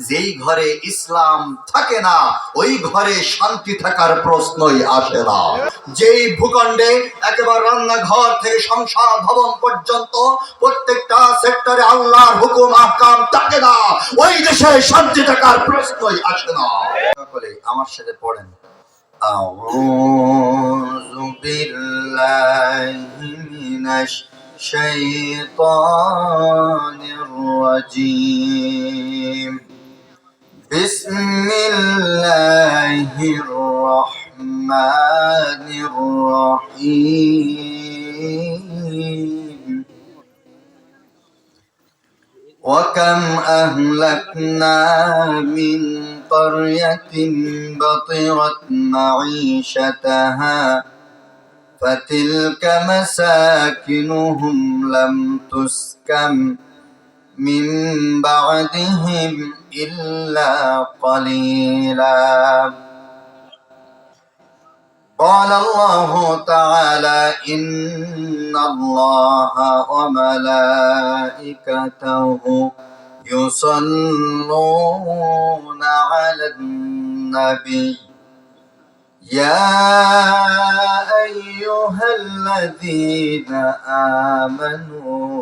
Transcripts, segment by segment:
যেই ঘরে ইসলাম থাকে না ওই ঘরে শান্তি থাকার প্রশ্নই আসে না যেই ভূখণ্ডে একেবারে রান্নাঘর থেকে সংসার ভবন পর্যন্ত প্রত্যেকটা সেক্টরে আল্লাহর হুকুম আহকাম থাকে না ওই দেশে শান্তি থাকার প্রশ্নই আসে না সকলে আমার সাথে পড়েন أعوذ بالله من الشيطان الرجيم بسم الله الرحمن الرحيم. وكم أهلكنا من قرية بطرت معيشتها فتلك مساكنهم لم تسكن. من بعدهم إلا قليلا قال الله تعالى إن الله وملائكته يصلون على النبي يا أيها الذين آمنوا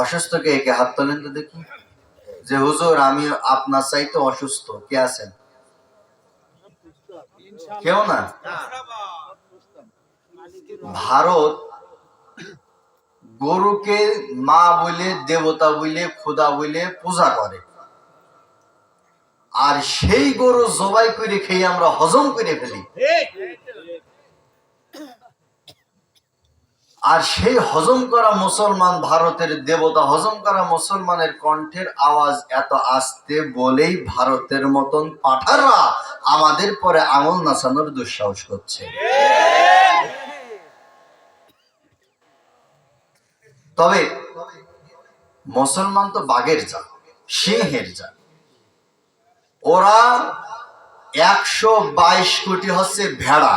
অসুস্থকে একে হাত তোলেন তো দেখি। যে হুজুর, আমি আপনার চাইতে অসুস্থ, কে আছেন? কেউ না? ভারত গরুকে মা বলে, দেবতা বলে, খোদা বলে পূজা করে। আর সেই গরু জবাই করে খেয়ে আমরা হজম করে ফেলি। আর সেই হজম করা মুসলমান ভারতের দেবতা, হজম করা মুসলমানের কণ্ঠের আওয়াজ এত আস্তে বলেই ভারতের মতন পাঠাররা আমাদের পরে আঙুল নাচানোর দুঃসাহস করছে। তবে মুসলমান তো বাঘের জাত, সিংহের জাত। ওরা একশো বাইশ কোটি হচ্ছে ভেড়া।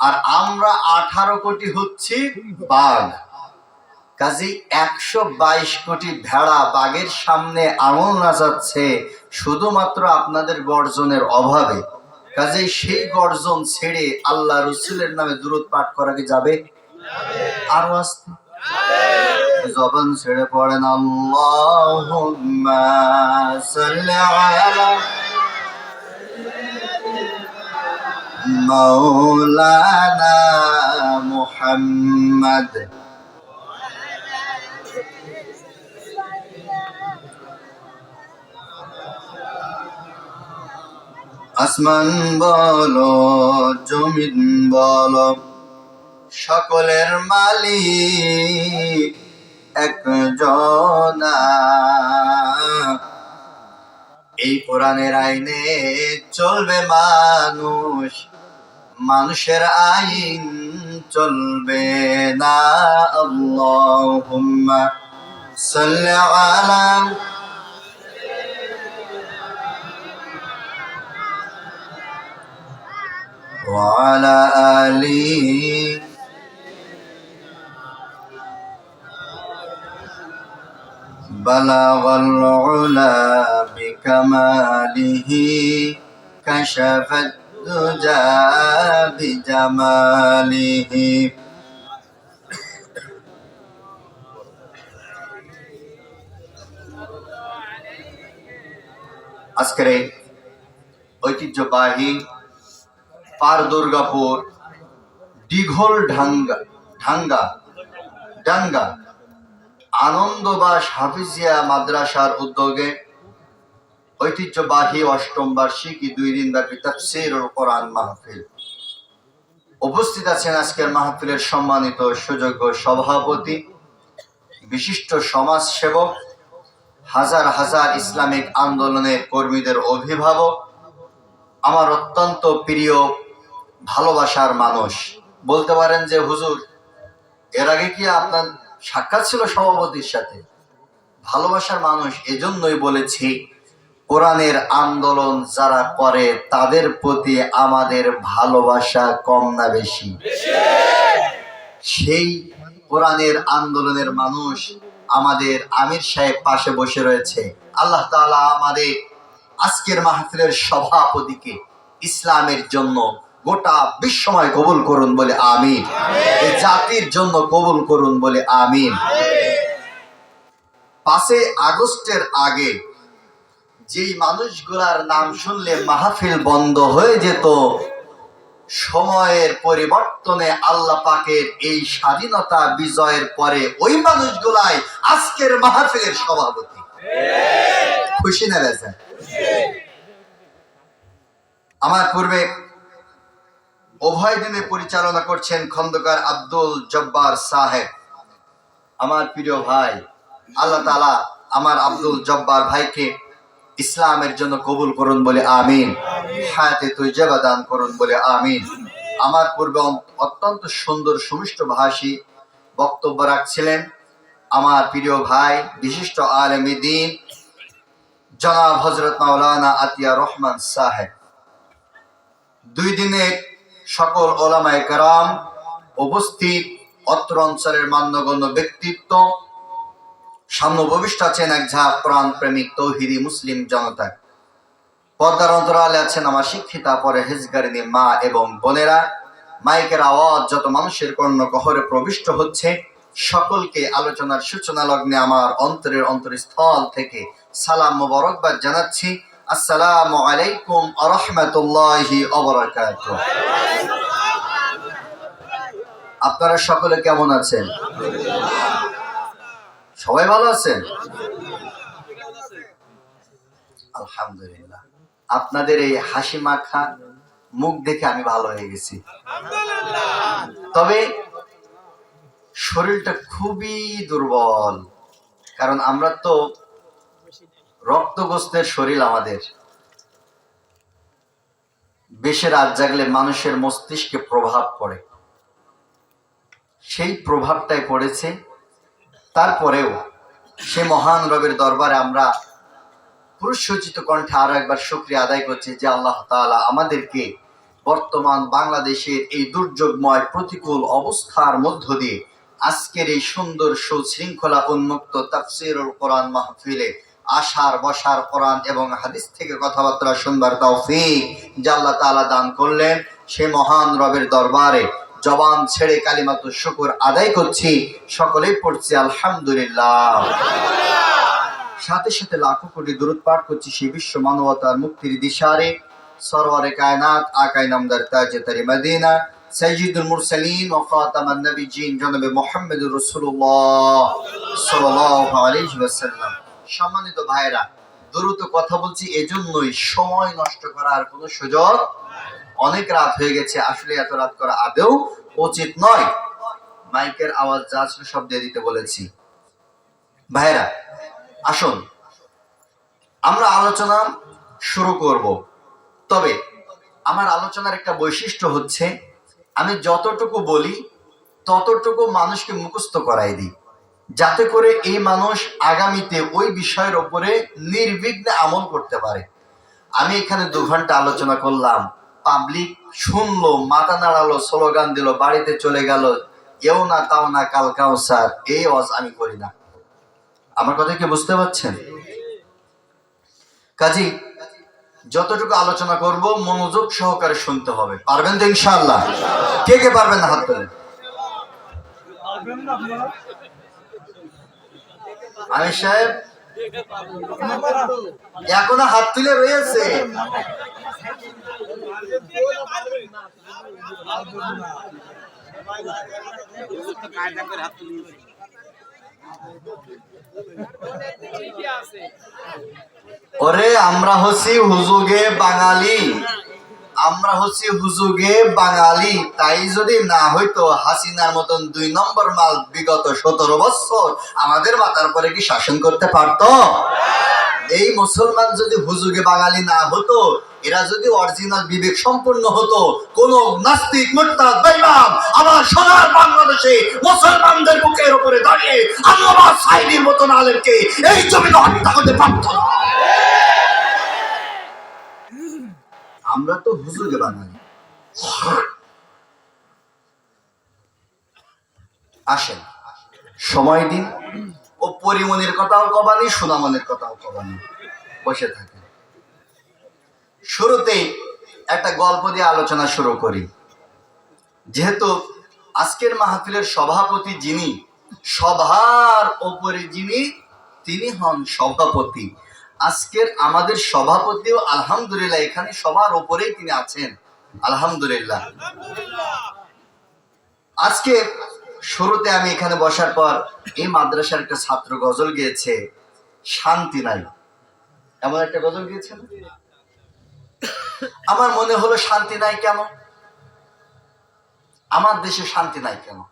আর আমরা আঠারো কোটি হচ্ছি বাঘ। কাজে একশো বাইশ কোটি ভেড়া বাঘের সামনে আঙুল নাচাচ্ছে শুধুমাত্র আপনাদের গর্জনের অভাবে। কাজে সেই গর্জন ছেড়ে আল্লাহ রসুলের নামে দূরত পাঠ করা কি যাবে? আরও আসতে। জবান ছেড়ে পড়েন, আল্লাহুম্মা مولانا محمد আসমান বলো জমিন বলো সকলের মালিক একজনা এই কোরআনের আইনে চলবে মানুষ মানুষের আইন চলবে না আল্লাহুম্মা সাল্লি আলা وعلى آله بلغ العلا بكماله كشف الدجى بجماله আজকের এই ঐতিহ্যবাহী পার দুর্গাপুর দিঘল ঢাঙ্গা ঢাঙ্গা ডাঙ্গা আনন্দবাস হাফিজিয়া মাদ্রাসার উদ্যোগে ঐতিহ্যবাহী অষ্টম বার্ষিকী দুই দিন ব্যাপী তাফসির কোরআন মাহফিল। উপস্থিত আছেন আজকের মাহফিলের সম্মানিত সুযোগ্য সভাপতি, বিশিষ্ট সমাজ সেবক হাজার হাজার ইসলামিক আন্দোলনের কর্মীদের অভিভাবক, আমার অত্যন্ত প্রিয় ভালোবাসার মানুষ। বলতে পারেন যে, হুজুর, এর আগে কি আপনার সাক্ষাৎ ছিল সভাপতির সাথে? ভালোবাসার মানুষ, এজন্যই বলেছি কোরআনের আন্দোলন যারা করে তাদের প্রতি আমাদের ভালোবাসা কম না বেশি? সেই কোরআনের আন্দোলনের মানুষ আমাদের আমির সাহেব পাশে বসে রয়েছে। আল্লাহ তাআলা আমাদের আজকের মাহফিলের সভাপতিকে ইসলামের জন্য গোটা বিশ্বময় কবুল করুন বলে আমিন। এই জাতির জন্য কবুল করুন বলে আমিন। পাঁচে আগস্টের আগে যেই মানুষগুলার নাম শুনলে মাহফিল বন্ধ হয়ে যেত, সময়ের পরিবর্তনে আল্লাহ পাকের এই স্বাধীনতা বিজয়ের পরে ওই মানুষগুলাই আজকের মাহফিলের সভাপতি। খুশি না আমার পূর্বে উভয় দিনে পরিচালনা করছেন খন্দকার আব্দুল জব্বার সাহেব। আমার প্রিয় ভাই, আল্লাহ তালা আমার আব্দুল জব্বার ভাইকে ইসলামের জন্য কবুল করুন বলে আমিন। হায়াতে তৈজবা দান করুন বলে আমিন। আমার পূর্বে অত্যন্ত সুন্দর সুমিষ্ট ভাষী বক্তব্য রাখছিলেন আমার প্রিয় ভাই, বিশিষ্ট আলেমী দিন, জনাব হজরত মাওলানা আতিয়া রহমান সাহেব। দুই দিনে সকল ওলামায়ে কারাম উপস্থিত অত্র অঞ্চলের মান্যগণ্য ব্যক্তিত্ব সামনে উপবিষ্ট আছেন এক ঝাঁক প্রাণ প্রেমিক তৌহিদি মুসলিম জনতা। পর্দার অন্তরালে আছেন আমার শিক্ষিতা, পরে হেজগারিনী মা এবং বোনেরা। মাইকের আওয়াজ যত মানুষের কর্ণ কহরে প্রবিষ্ট হচ্ছে, সকলকে আলোচনার সূচনা লগ্নে আমার অন্তরের অন্তরস্থল থেকে সালাম মোবারকবাদ জানাচ্ছি। আসসালামু আলাইকুম আরহামতুল্লাহি অবরাকাত আপনারা সকলে কেমন আছেন? সবাই ভালো আছেন? আলহামদুলিল্লাহ। আপনাদের এই হাসি মাখা মুখ দেখে আমি ভালো হয়ে গেছি। তবে শরীরটা খুবই দুর্বল, কারণ আমরা তো রক্তগ্রস্তের শরীর আমাদের। বেশি রাত জাগলে মানুষের মস্তিষ্কে প্রভাব পড়ে। সেই প্রভাবটাই পড়েছে তারপরেও সে মহান রবের দরবারে আমরা পুরুষসজ্জিত কণ্ঠে আরও একবার শুক্রিয়া আদায় করছি যে আল্লাহ তাআলা আমাদেরকে বর্তমান বাংলাদেশের এই দুর্যোগময় প্রতিকূল অবস্থার মধ্য দিয়ে আজকের এই সুন্দর সুশৃঙ্খলা উন্মুক্ত তাফসিরুল কোরআন মাহফিলে আশার বসার কোরআন এবং হাদিস থেকে কথাবার্তা শুনবার তৌফিক যা আল্লাহ তাআলা দান করলেন সে মহান রবের দরবারে জবান ছেড়ে কালিমাত শুকুর আদায় করছি। সকলেই পড়ছি, আলহামদুলিল্লাহ। সাথে সাথে লাখো কোটি দূরত পাঠ করছি সেই বিশ্ব মানবতার মুক্তির দিশারে। সরওয়ারে কায়নাত, আকাই নামদার তাজে তারি মদিনা, সাইয়্যিদুল মুরসালিন ওয়া খাতামান নবিয়্যিন জনাবে মুহাম্মদুর রাসূলুল্লাহ সাল্লাল্লাহু আলাইহি ওয়াসাল্লাম। সম্মানিত ভাইরা দ্রুত কথা বলছি এজন্যই সময় নষ্ট করার কোনো সুযোগ অনেক রাত হয়ে গেছে, আসলে এত রাত করা আদৌ উচিত নয়। মাইকের আওয়াজ যা ছিল সব দিয়ে দিতে বলেছি। ভাইরা আসুন, আমরা আলোচনা শুরু করব। তবে আমার আলোচনার একটা বৈশিষ্ট্য হচ্ছে, আমি যতটুকু বলি, ততটুকু মানুষকে মুখস্থ করাই দিই। যাতে করে এই মানুষ আগামীতে ওই বিষয়ের উপরে নির্বিঘ্নে আমল করতে পারে। আমি এখানে দু ঘণ্টা আলোচনা করলাম। পাবলিক শুনলো, মাথা নাড়ালো, স্লোগান দিল, বাড়িতে চলে গেল, এও না তাও না কাল কাউ স্যার, এই ওয়াজ আমি করি না। আমার কথা কি বুঝতে পারছেন? কাজী, যতটুকু আলোচনা করব, মনোযোগ সহকারে শুনতে হবে। পারবেন তো ইনশাআল্লাহ? কে কে পারবেন হাত তোলেন? আমি সাহেব, এখনও হাত তুলে রয়েছে। ওরে, আমরা হচ্ছি হুজুগে বাঙালি। আমরা হচ্ছি হুজুগে বাঙালি। তাই যদি না হইতো, হাসিনার মতন দুই নম্বর মাল বিগত সতেরো বছর আমাদের মাথার পরে কি শাসন করতে পারতো? এই মুসলমান যদি হুজুগে বাঙালি না হতো এরা যদি অরিজিনাল বিবেক সম্পন্ন হতো, কোন নাস্তিক, মুরতাদ বেঈমান আমার সোনার বাংলাদেশে মুসলমানদের বুকের উপরে দাঁড়িয়ে আল্লাহ সাইদির মতন আলেমকে এই জমিতে হত্যা করতে পারত আমরা তো হুজুগে বাঙালি। আসেন, সময় দিন। ও পরিমনির কথাও কবানি সুনামনের কথাও কবানি। বসে থাকেন। শুরুতেই একটা গল্প দিয়ে আলোচনা শুরু করি। যেহেতু আজকের মাহফিলের সভাপতি যিনি, সভার ওপরে যিনি, তিনি হন সভাপতি। আজকের আমাদের সভাপতিও আলহামদুলিল্লাহ, এখানে সবার ওপরেই তিনি আছেন। আলহামদুলিল্লাহ। আজকে শুরুতে আমি এখানে বসার পর এই মাদ্রাসার একটা ছাত্র গজল গিয়েছে, শান্তি নাই। এমন একটা গজল গিয়েছে না? আমার মনে হলো শান্তি নাই কেন? আমার দেশে শান্তি নাই কেন?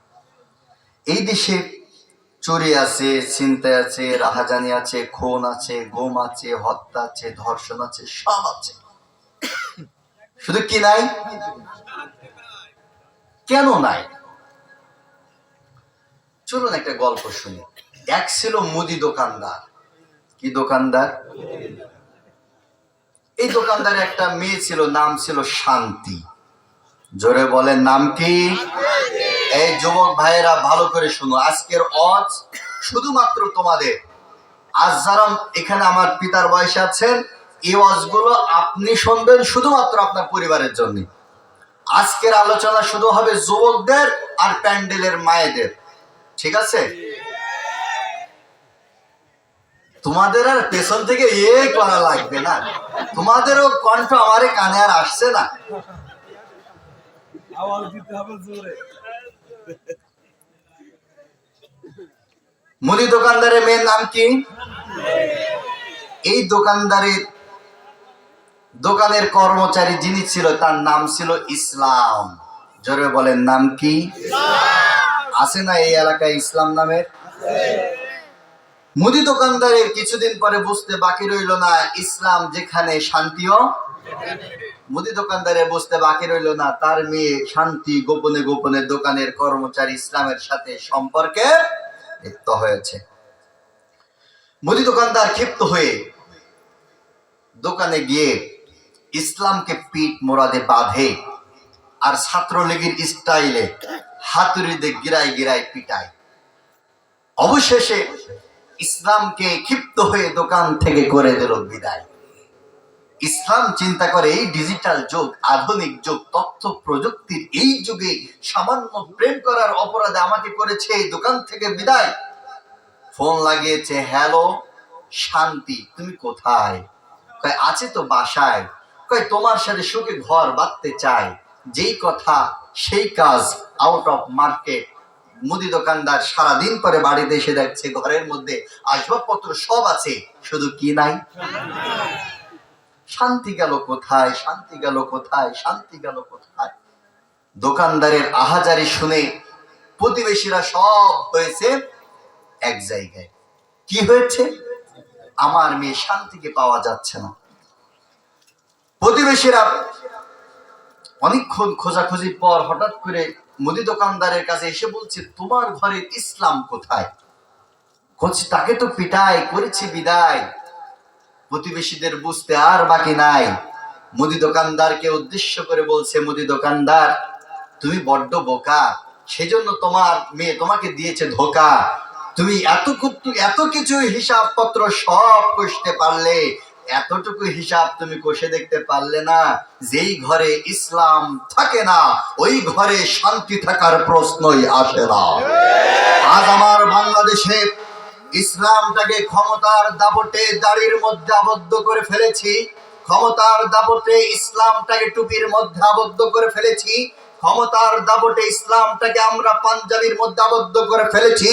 এই দেশে চুরি আছে চিন্তা আছে, রাহাজানি আছে, খুন আছে, গুম আছে, হত্যা আছে, ধর্ষণ আছে, সব আছে। শুধু কি নাই? কেন নাই? চলুন একটা গল্প শুনি। এক ছিল মুদি দোকানদার। কি দোকানদার? এই দোকানদারের একটা মেয়ে ছিল, নাম ছিল শান্তি। জোরে বলেন, নাম কি? এই যুবক ভাইয়েরা ভালো করে শুনো, আজকের অজ শুধুমাত্র তোমাদের। আজ যারা এখানে আমার পিতার বয়সে আছেন, এই অজগুলো আপনি শুনবেন শুধুমাত্র আপনার পরিবারের জন্য। আজকের আলোচনা শুধু হবে যুবকদের আর প্যান্ডেলের মায়েদের। ঠিক আছে? তোমাদের আর পেছন থেকে এ করা লাগবে না। তোমাদেরও কণ্ঠ আমারে কানে আর আসছে না। আওয়াজ দিতে হবে জোরে। মুদি দোকানদারের মেয়ের নাম কি? এই দোকানদারের দোকানের কর্মচারী যিনি ছিল তার নাম ছিল ইসলাম। জোরে বলেন নাম কি? আছে না এই এলাকায় ইসলাম নামের? মুদি দোকানদারের কিছুদিন পরে বুঝতে বাকি রইল না ইসলাম যেখানে শান্তিও। মুদি দোকানদারে বুঝতে বাকি রইল না তার মেয়ে শান্তি গোপনে গোপনে দোকানের কর্মচারী ইসলামের সাথে সম্পর্কে লিপ্ত হয়েছে। মুদি দোকানদার ক্ষিপ্ত হয়ে দোকানে গিয়ে ইসলামকে পিঠ মোড়াদে বাঁধে আর ছাত্রলীগের স্টাইলে হাতুড়িতে গিরাই গিরাই পিটায়। অবশেষে ইসলামকে ক্ষিপ্ত হয়ে দোকান থেকে করে দিল বিদায়। ইসলাম চিন্তা করে এই ডিজিটাল যুগ, আধুনিক যুগ, তথ্য প্রযুক্তির এই যুগে সামান্য প্রেম করার অপরাধে আমাকে করেছে এই দোকান থেকে বিদায়। ফোন লাগিয়েছে, হ্যালো, শান্তি, তুমি কোথায়? কয়, আছে তো বাসায়। কয়, তোমার সাথে সুখে ঘর বাঁধতে চাই। যেই কথা, সেই কাজ আউট অফ মার্কেট মুদি দোকানদার সারাদিন পরে বাড়িতে এসে দেখছে, ঘরের মধ্যে আসবাবপত্র সব আছে, শুধু কি নাই? শান্তি গেল কোথায়? শান্তি গেল কোথায়? শান্তি গেল কোথায়? দোকানদারের আহাজারি শুনে প্রতিবেশীরা সব হয়েছে এক জায়গায়। কি হয়েছে? আমার মেয়ে শান্তিকে পাওয়া যাচ্ছে না। প্রতিবেশীরা অনেকক্ষণ খোঁজাখুঁজির পর হঠাৎ করে মুদি দোকানদারের কাছে এসে বলছে, তোমার ঘরের ইসলাম কোথায়? বলছি তাকে তো পিটাই, করেছি বিদায়। প্রতিবেশীদের বুঝতে আর বাকি নাই। মুদি দোকানদারকে উদ্দেশ্য করে বলছে, মুদি দোকানদার, তুমি বড্ড বোকা। সেজন্য তোমার মেয়ে তোমাকে দিয়েছে ধোকা। তুমি এত এত কিছু হিসাবপত্র সব কষতে পারলে। এতটুকু হিসাব তুমি কষে দেখতে পারলে না, যেই ঘরে ইসলাম থাকে না, ওই ঘরে শান্তি থাকার প্রশ্নই আসে না। আজ আমার বাংলাদেশে ইসলামটাকে ক্ষমতার দাপটে দাড়ির মধ্যে আবদ্ধ করে ফেলেছি, ক্ষমতার দাপটে ইসলামটাকে টুপির মধ্যে আবদ্ধ করে ফেলেছি ক্ষমতার দাবটে ইসলামটাকে আমরা পাঞ্জাবির মধ্যে আবদ্ধ করে ফেলেছি।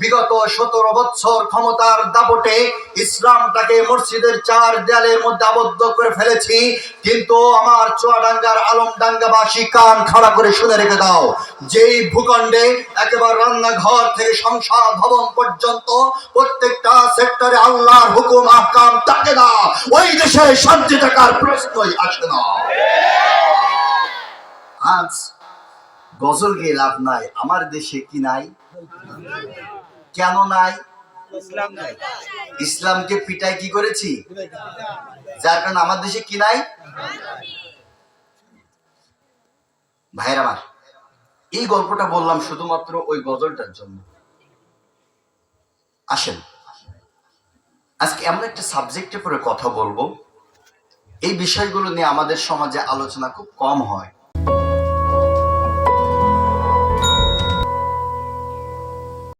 বিগত সতেরো বছর ক্ষমতার দাবটে ইসলামটাকে মসজিদের চার দেয়ালের মধ্যে আবদ্ধ করে ফেলেছি। কিন্তু আমার চুয়াডাঙ্গার আলমডাঙ্গাবাসী কান খাড়া করে শুনে রেখে দাও। যেই ভূখণ্ডে একেবারে রান্নাঘর থেকে সংসার ভবন পর্যন্ত প্রত্যেকটা সেক্টরে আল্লাহর হুকুম, আহকাম থাকে না ওই দেশে শান্তি থাকার প্রশ্নই আসে না। আজ গজল গিয়ে লাভ নাই, আমার দেশে কি নাই? কেন নাই? ইসলামকে পিটাই কি করেছি? যার কারণে আমার দেশে কি নাই? ভাইয়ের আমার, এই গল্পটা বললাম শুধুমাত্র ওই গজলটার জন্য। আসেন, আজকে এমন একটা সাবজেক্টের পরে কথা বলব। এই বিষয়গুলো নিয়ে আমাদের সমাজে আলোচনা খুব কম হয়।